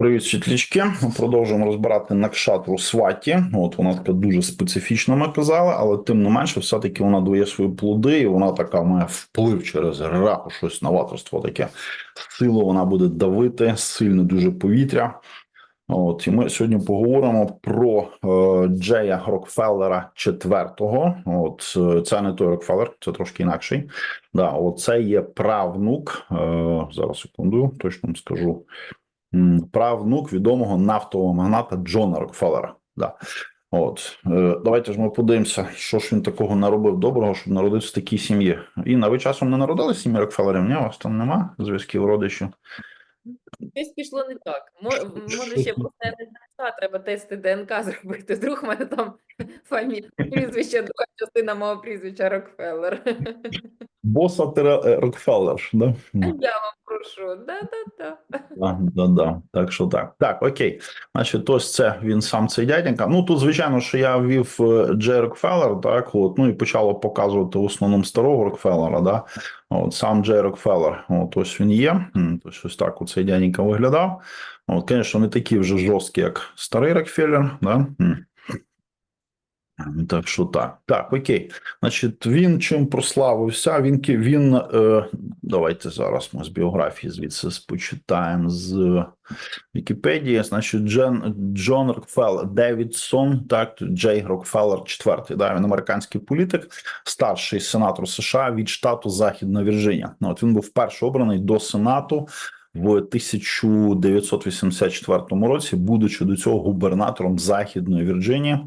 Привіт, світлячки. Ми продовжуємо розбирати накшатру сваті. От вона така дуже специфічна, ми казали, але тим не менше, все-таки вона дає свої плоди, і вона така має вплив через раху, щось новаторство таке. Силу вона буде давити, сильне дуже повітря. От і ми сьогодні поговоримо про е, Джея Рокфеллера четвертого. От е, це не той Рокфеллер, це трошки інакший. Да, от це є правнук. Е, зараз секунду, точно вам скажу. Правнук відомого нафтового магната Джона Рокфеллера. Да. От е, давайте ж ми подивимося, що ж він такого наробив доброго, щоб народитися в такій сім'ї. І на ви часом не народились в сім'ї Рокфеллерів? Ні, у вас там нема зв'язків родичів. Щось пішло не так. Може, ще просто ДНК, треба тести ДНК зробити. Вдруг в мене там фамілія, прізвище, друга частина мого прізвища Рокфеллер. Боса е, Рокфеллер, да? Я вам прошу. Да-да-да. Да, да, да. Так що так. Так, окей. Значить, ось це він сам цей дяденька. Ну тут, звичайно, що я ввів е, Джей Рокфеллер, так, от, ну і почало показувати в основному старого Рокфеллера, да. От сам Джей Рокфеллер, от ось він є. Ось ось так оцей дяденька виглядав. От, звісно, не такий вже жорсткий, як старий Рокфеллер, да. Так що так. Так, окей. Значить, він чим прославився? Він він е, давайте зараз ми з біографії звідси почитаємо з Вікіпедії. Значить, Джен Джон Рокфеллер Девідсон, так Джей Рокфеллер четвертий. Да, він американський політик, старший сенатор США від штату Західна Вірджинія. Ну, от він був вперше обраний до сенату. В 1984 році, будучи до цього губернатором Західної Вірджинії,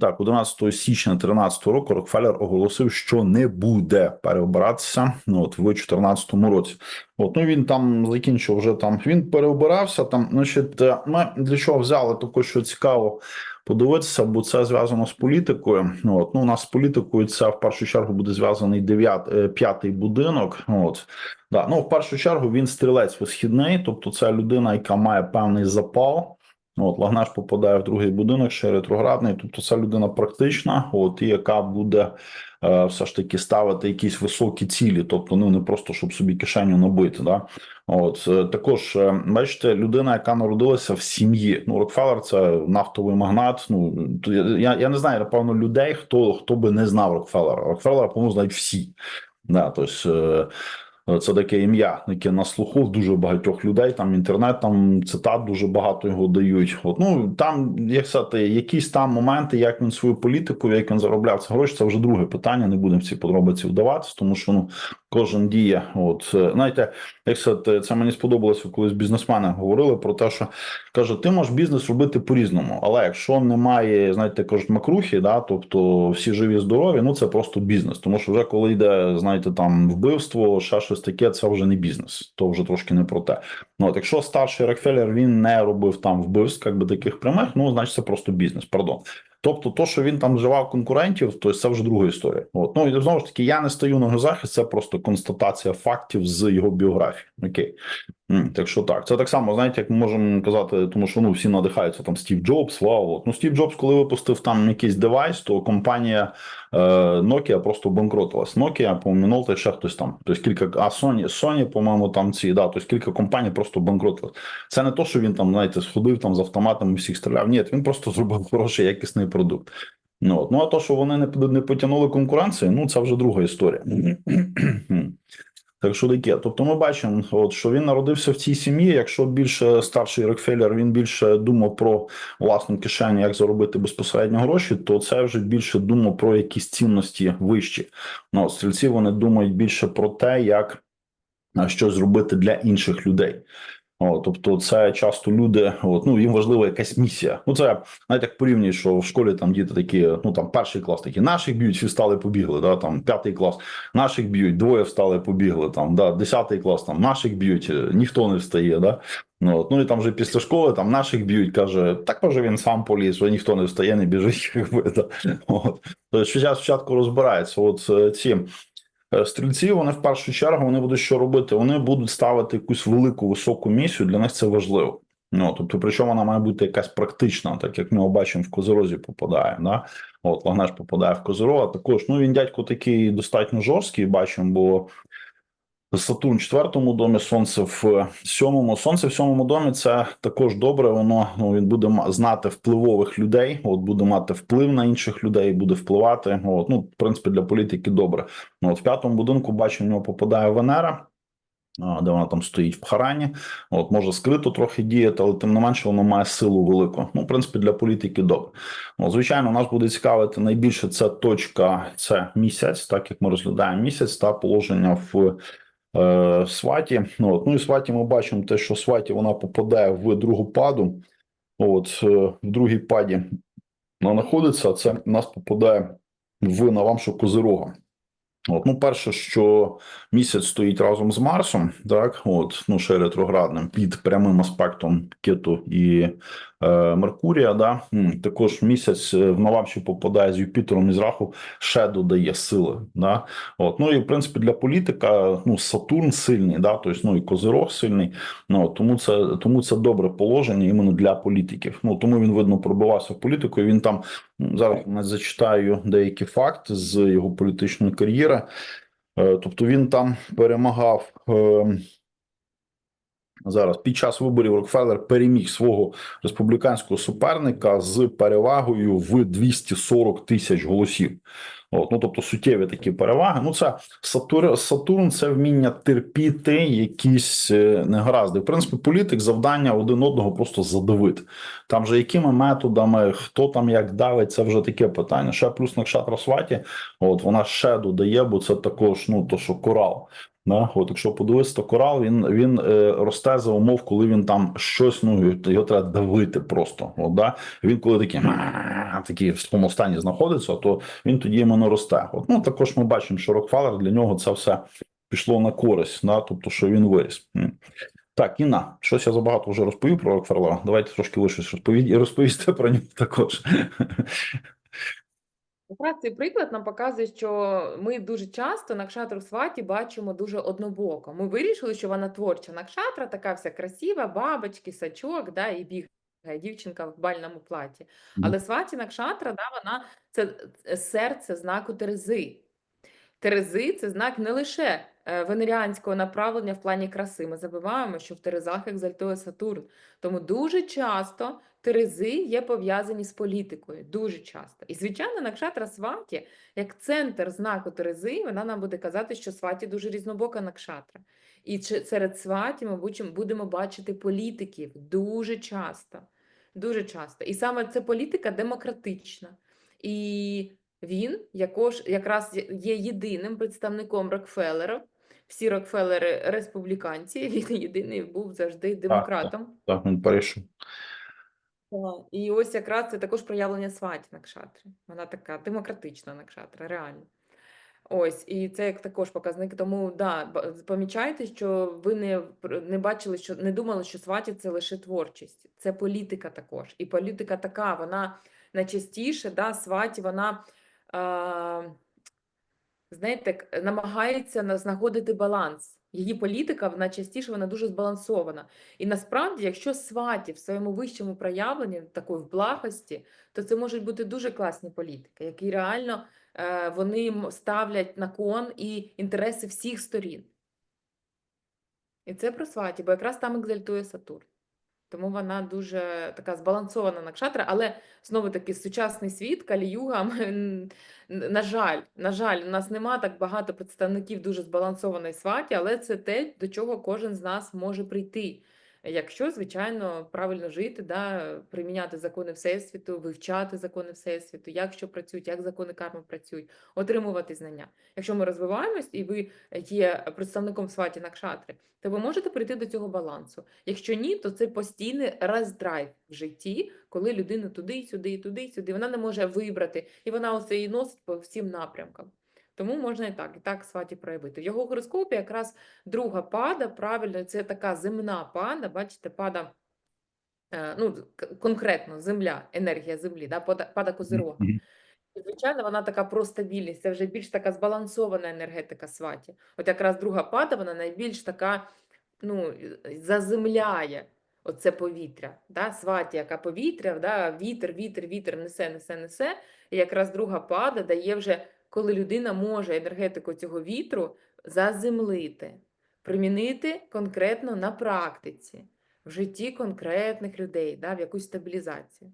Так, 11 січня 2013 року Рокфеллер оголосив, що не буде переобиратися ну, от в 2014 році. От ну він там закінчив вже там. Він переобирався там. Значить, е, ми для чого взяли також, що цікаво подивитися, бо це зв'язано з політикою. Ну, От ну у нас з політикою це в першу чергу буде зв'язаний дев'ят е, п'ятий будинок. От да, ну в першу чергу він стрілець висхідний, тобто це людина, яка має певний запал. От Лагнаш попадає в другий будинок, ще ретроградний. Тобто це людина практична, от і яка буде е, все ж таки ставити якісь високі цілі, тобто ну не просто щоб собі кишеню набити. Да? От е, також е, бачите, людина, яка народилася в сім'ї. Ну Рокфеллер це нафтовий магнат. Ну я, я, не знаю, напевно, людей, хто хто би не знав Рокфеллера. Рокфеллера, по-моєму, знають всі. Да, тобто, це таке ім'я, яке на слуху дуже багатьох людей. Там інтернет, там цитат дуже багато його дають. От ну там, як сказати, якісь там моменти, як він свою політику, як він заробляв це гроші, це вже друге питання. Не будемо в ці подробиці вдаватися, тому що ну кожен діє. От е, знаєте, як сказати, це мені сподобалося, колись бізнесмени говорили про те, що каже, ти можеш бізнес робити по-різному, але якщо немає, знаєте, кажуть, макрухи, да, тобто всі живі, здорові, ну це просто бізнес. Тому що вже коли йде, знаєте, там вбивство, ще щось таке, це вже не бізнес, то вже трошки не про те. Ну от якщо старший Рокфеллер він не робив там вбивств, як би таких прямих, ну значить це просто бізнес. Пардон. Тобто, то, що він там вживав конкурентів, то це вже друга історія. От ну і знову ж таки, я не стою на його захист, це просто констатація фактів з його біографії. Окей. Так що так, це так само, знаєте, як ми можемо казати, тому що ну всі надихаються там Стів Джобс, вау. От. Ну Стів Джобс, коли випустив там якийсь девайс, то компанія е, Nokia просто банкротилась. Nokia, по-моєму, Minolta, ще хтось там. Тобто кілька, а Sony, Sony, по-моєму, там ці, да, тобто кілька компаній просто банкротились. Це не то, що він там, знаєте, сходив там з автоматом і всіх стріляв. Ні, він просто зробив хороший якісний продукт. Ну, от. ну а то, що вони не, не потягнули конкуренцію, ну це вже друга історія. Так що таке. Тобто ми бачимо, от, що він народився в цій сім'ї. Якщо більше старший Рокфеллер, він більше думав про власну кишеню, як заробити безпосередньо гроші, то це вже більше думав про якісь цінності вищі. Ну, стрільці вони думають більше про те, як щось зробити для інших людей. О, тобто, це часто люди, от, ну їм важлива якась місія. Ну це знаєте, як порівнюють, що в школі там діти такі, ну там перший клас такі, наших б'ють, всі встали, побігли. Да, там п'ятий клас, наших б'ють, двоє встали, побігли. Там да, десятий клас, там наших б'ють, е, ніхто не встає. Да? Ну, от, ну і там вже після школи там наших б'ють, каже, так може він сам поліз, вже ніхто не встає, не біжить. Якби, да. От. Тобто, спочатку розбирається. От е, Е, Стрільці вони в першу чергу вони будуть що робити? Вони будуть ставити якусь велику високу місію. Для них це важливо. Ну тобто, причому вона має бути якась практична, так як ми бачимо в Козорозі попадає. Да? От Лагнеш попадає в Козорога. Також ну він дядько такий достатньо жорсткий, бачимо, бо Сатурн в четвертому домі, сонце в сьомому. Сонце в сьомому домі це також добре. Воно ну він буде знати впливових людей. От буде мати вплив на інших людей, буде впливати. От ну, в принципі, для політики добре. Ну, от в п'ятому будинку бачу, в нього попадає Венера. Де вона там стоїть в Харані, от може скрито трохи діяти, але тим не менше воно має силу велику. Ну, в принципі, для політики добре. Ну, звичайно, нас буде цікавити найбільше це точка, це місяць, так як ми розглядаємо місяць та положення в е, сваті. Ну, от, ну і сваті ми бачимо те, що сваті вона попадає в другу паду. От е, в другій паді вона знаходиться, а це нас попадає в навамшу Козирога. От, ну, перше, що місяць стоїть разом з Марсом, так, от, ну, ще ретроградним, під прямим аспектом Кету і Меркурія, да, також місяць е, в Навамші попадає з Юпітером і з Раху, ще додає сили. Да? От, ну і в принципі для політика ну, Сатурн сильний, да, тобто, ну і Козирог сильний. Ну, тому, це, тому це добре положення іменно для політиків. Ну, тому він, видно, пробивався в політику, і він там зараз зачитаю деякі факти з його політичної кар'єри. Е, Тобто він там перемагав е, зараз під час виборів Рокфеллер переміг свого республіканського суперника з перевагою в 240 тисяч голосів. От, ну тобто суттєві такі переваги. Ну це Сатур, Сатурн, це вміння терпіти якісь е, негаразди. В принципі, політик завдання один одного просто задавити. Там же якими методами, хто там як давить, це вже таке питання. Ще плюс на Кшатра Сваті, от вона ще додає, бо це також ну то, що корал. Да? От, якщо подивитися, то корал він, він е, росте за умов, коли він там щось, ну його треба давити просто. От, да? Він коли такий, такий в такому стані знаходиться, то він тоді іменно росте. От, ну, також ми бачимо, що Рокфеллер для нього це все пішло на користь, да? тобто, що він виріс. Так, Інна, щось я забагато вже розповів про Рокфеллера. Давайте трошки ви щось розповісти про нього також. Якраз цей приклад нам показує, що ми дуже часто Накшатру Сваті бачимо дуже однобоко. Ми вирішили, що вона творча Накшатра, така вся красива, бабочки, сачок, да, і бігає дівчинка в бальному платі. Але Сваті Накшатра, да, вона це е, серце знаку Терези. Терези це знак не лише е, венеріанського направлення в плані краси. Ми забуваємо, що в Терезах екзальтує Сатурн. Тому дуже часто Терези є пов'язані з політикою. Дуже часто. І звичайно, Накшатра Сваті, як центр знаку Терези, вона нам буде казати, що Сваті дуже різнобока Накшатра. І серед Сваті ми будемо бачити політиків дуже часто. Дуже часто. І саме це політика демократична. І він якож, якраз є- єдиним представником Рокфеллера. Всі Рокфеллери республіканці, він єдиний був завжди демократом. Так, він перейшов. І ось якраз це також проявлення сваті Накшатри. Вона така демократична Накшатра, реально. Ось, і це як також показник. Тому да, помічайте, що ви не, не бачили, що не думали, що сваті це лише творчість, це політика також. І політика така, вона найчастіше, да, сваті, вона. А, знаєте, намагається знаходити баланс. Її політика, вона частіше вона дуже збалансована. І насправді, якщо сваті в своєму вищому проявленні, такої в благості, то це можуть бути дуже класні політики, які реально е, вони ставлять на кон і інтереси всіх сторін. І це про сваті, бо якраз там екзальтує Сатурн. Тому вона дуже така збалансована накшатра, але знову таки сучасний світ, Калі-юга, ми, на жаль, на жаль, у нас нема так багато представників дуже збалансованої сваті, але це те, до чого кожен з нас може прийти. Якщо, звичайно, правильно жити, да, приміняти закони Всесвіту, вивчати закони Всесвіту, як що працюють, як закони карми працюють, отримувати знання. Якщо ми розвиваємось і ви є представником сваті Накшатри, то ви можете прийти до цього балансу. Якщо ні, то це постійний роздрайв в житті, коли людина туди, сюди, туди, сюди. Вона не може вибрати, і вона оце і носить по всім напрямкам. Тому можна і так, і так сваті проявити. В його гороскопі якраз друга пада, правильно, це така земна пада, бачите, пада, е, ну, конкретно земля, енергія землі, да, пада, пада козирога. Звичайно, вона така про стабільність, це вже більш така збалансована енергетика сваті. От якраз друга пада, вона найбільш така, ну, заземляє оце повітря. Да? Сваті, яка повітря, да? вітер, вітер, вітер несе, несе, несе. І якраз друга пада дає вже, коли людина може енергетику цього вітру заземлити. примінити конкретно на практиці, в житті конкретних людей, да, в якусь стабілізацію.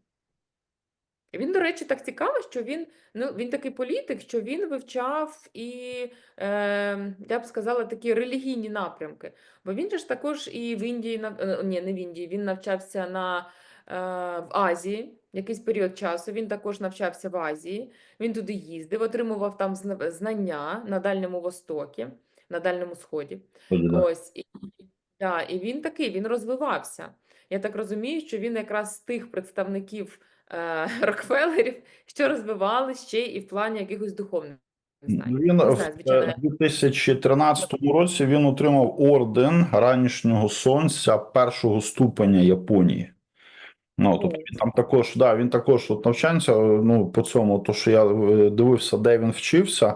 Він, до речі, так цікаво, що він, ну, він такий політик, що він вивчав і, е, я б сказала, такі релігійні напрямки. Бо він ж також і в Індії, е, ні, не в Індії, він навчався на, в Азії якийсь період часу. Він також навчався в Азії. Він туди їздив, отримував там зна- знання на Дальньому Востокі, на Дальньому Сході. Да. Ось, і, да, і він такий, він розвивався. Я так розумію, що він якраз з тих представників е, Рокфеллерів, що розвивали ще і в плані якихось духовних знань. Він Не в знаю, е, 2013 році він отримав орден ранішнього сонця першого ступеня Японії. Ну, тобто він там також, да, він також от навчався. Ну, по цьому, то що я е, дивився, де він вчився.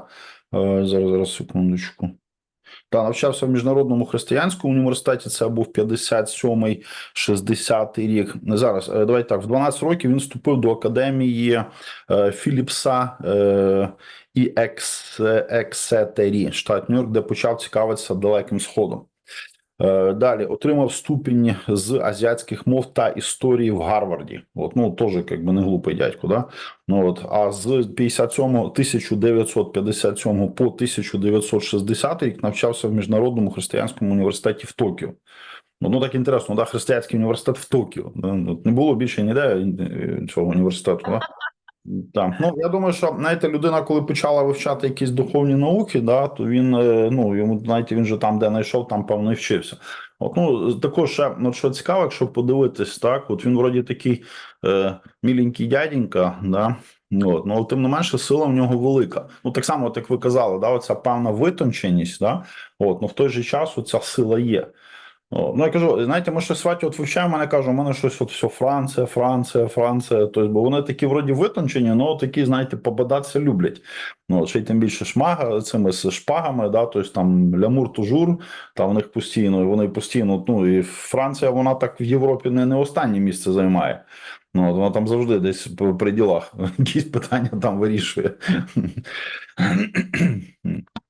Е, Зараз, зараз, секундочку. Та, навчався в міжнародному християнському університеті. Це був 57-й, 60-й рік. Зараз е, давайте так. В 12 років він вступив до академії е, Філіпса е, і Ексетері, штат Нью-Йорк, де почав цікавитися Далеким Сходом. Е, Далі отримав ступінь з азіатських мов та історії в Гарварді. От, ну теж якби не глупий дядько, да? Ну от а з 57 1957 по 1960 рік навчався в міжнародному християнському університеті в Токіо. Ну, так інтересно, да, християнський університет в Токіо. Ну, Не було більше ніде е, цього університету. Да? Так, ну я думаю, що знаєте, людина, коли почала вивчати якісь духовні науки, да, то він е, ну йому знаєте, він же там, де знайшов, там певно і вчився. От ну також ще ну, що цікаво, якщо подивитись, так от він вроді такий е, міленький дяденька, да. От, ну, але тим не менше, сила в нього велика. Ну так само, от як ви казали, да, оця певна витонченість, да, от, ну в той же час ця сила є. Ну, я кажу, знаєте, ми щось сваті от вивчаємо, мене кажу, у мене щось от все Франція, Франція, Франція. Тобто, бо вони такі вроді витончені, але такі, знаєте, побадатися люблять. Ну, ще й тим більше шмага цими шпагами, да, тобто там лямур тужур, там у них постійно, вони постійно, ну і Франція, вона так в Європі не, не останнє місце займає. Ну, вона там завжди десь при ділах якісь питання там вирішує.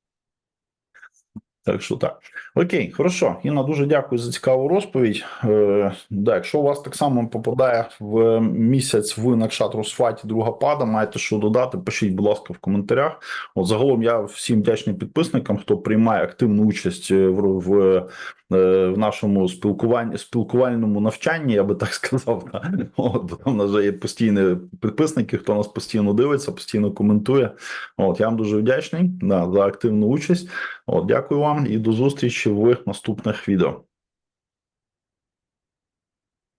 Так що так. Окей, хорошо. Інна, дуже дякую за цікаву розповідь. Е, да, якщо у вас так само попадає в місяць в Накшат Росфаті друга пада, маєте що додати, пишіть, будь ласка, в коментарях. От загалом я всім вдячний підписникам, хто приймає активну участь е, в, в, в нашому спілкуванні, спілкувальному навчанні, я би так сказав. От, у нас вже є постійні підписники, хто нас постійно дивиться, постійно коментує. От, я вам дуже вдячний да, за активну участь. От, дякую вам і до зустрічі в наступних відео.